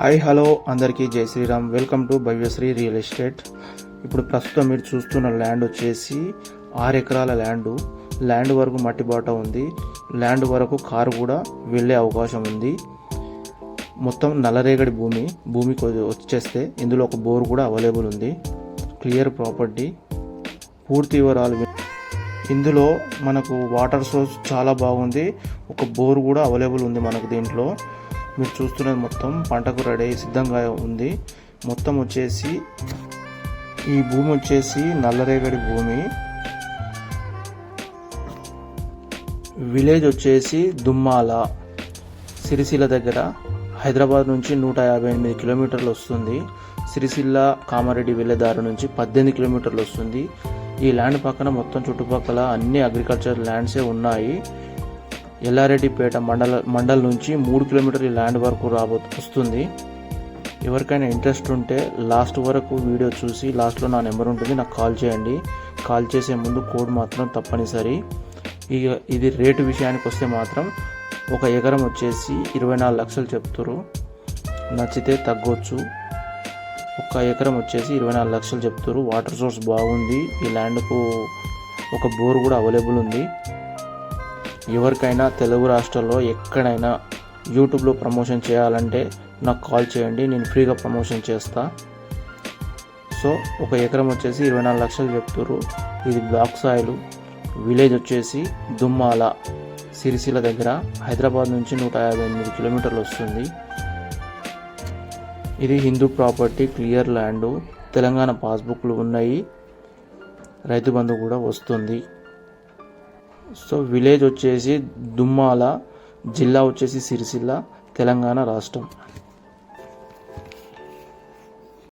Hi hello అందరికీ Jai Shriram. Welcome to Bhavyasri real estate. ఇప్పుడు ప్రస్తుతం మీరు చూస్తున్న ల్యాండ్ వచ్చేసి ఆరు ఎకరాల ల్యాండ్. ల్యాండ్ వరకు మట్టి బాట ఉంది. ల్యాండ్ వరకు కారు కూడా వెళ్ళే అవకాశం ఉంది. మొత్తం నల్లరేగడి భూమి భూమికి వచ్చేస్తే ఇందులో ఒక బోర్ కూడా అవైలబుల్ ఉంది. Clear property. పూర్తి వివరాలు ఇందులో మనకు వాటర్ సోర్స్ చాలా బాగుంది. ఒక బోర్ కూడా అవైలబుల్ ఉంది మనకు దీంట్లో. మీరు చూస్తున్నది మొత్తం పంటకు రెడీ అయ్యి సిద్ధంగా ఉంది. మొత్తం వచ్చేసి ఈ భూమి వచ్చేసి నల్లరేగడి భూమి. విలేజ్ వచ్చేసి దుమ్మాల సిరిసిల్ల దగ్గర. హైదరాబాద్ నుంచి నూట యాభై ఎనిమిది కిలోమీటర్లు వస్తుంది. సిరిసిల్ల కామారెడ్డి వెళ్ళే దారి నుంచి పద్దెనిమిది కిలోమీటర్లు వస్తుంది. ఈ ల్యాండ్ పక్కన మొత్తం చుట్టుపక్కల అన్ని అగ్రికల్చర్ ల్యాండ్సే ఉన్నాయి. ఎల్లారెడ్డిపేట మండల మండల్ నుంచి మూడు కిలోమీటర్ల ల్యాండ్ వరకు రాబో వస్తుంది. ఎవరికైనా ఇంట్రెస్ట్ ఉంటే లాస్ట్ వరకు వీడియో చూసి లాస్ట్లో నా నెంబర్ ఉంటుంది నాకు కాల్ చేయండి. కాల్ చేసే ముందు కోడ్ మాత్రం తప్పనిసరి. ఇక ఇది రేటు విషయానికి వస్తే మాత్రం ఒక ఎకరం వచ్చేసి ఇరవై నాలుగు లక్షలు చెప్తారు నచ్చితే తగ్గొచ్చు. ఒక ఎకరం వచ్చేసి ఇరవై నాలుగు లక్షలు చెప్తారు వాటర్ సోర్స్ బాగుంది. ఈ ల్యాండ్కు ఒక బోర్ కూడా అవైలబుల్ ఉంది. ఎవరికైనా తెలుగు రాష్ట్రాల్లో ఎక్కడైనా యూట్యూబ్లో ప్రమోషన్ చేయాలంటే నాకు కాల్ చేయండి నేను ఫ్రీగా ప్రమోషన్ చేస్తా. సో ఒక ఎకరం వచ్చేసి ఇరవై నాలుగు లక్షలు చెప్తారు ఇది బ్లాక్ సాయిల్. విలేజ్ వచ్చేసి దుమ్మాల సిరిసిల దగ్గర. హైదరాబాద్ నుంచి నూట యాభై ఎనిమిది కిలోమీటర్లు వస్తుంది. ఇది హిందూ ప్రాపర్టీ క్లియర్ ల్యాండ్. తెలంగాణ పాస్బుక్లు ఉన్నాయి. రైతు బంధు కూడా వస్తుంది. సో విలేజ్ వచ్చేసి దుమ్మాల జిల్లా వచ్చేసి సిరిసిల్ల తెలంగాణ రాష్ట్రం.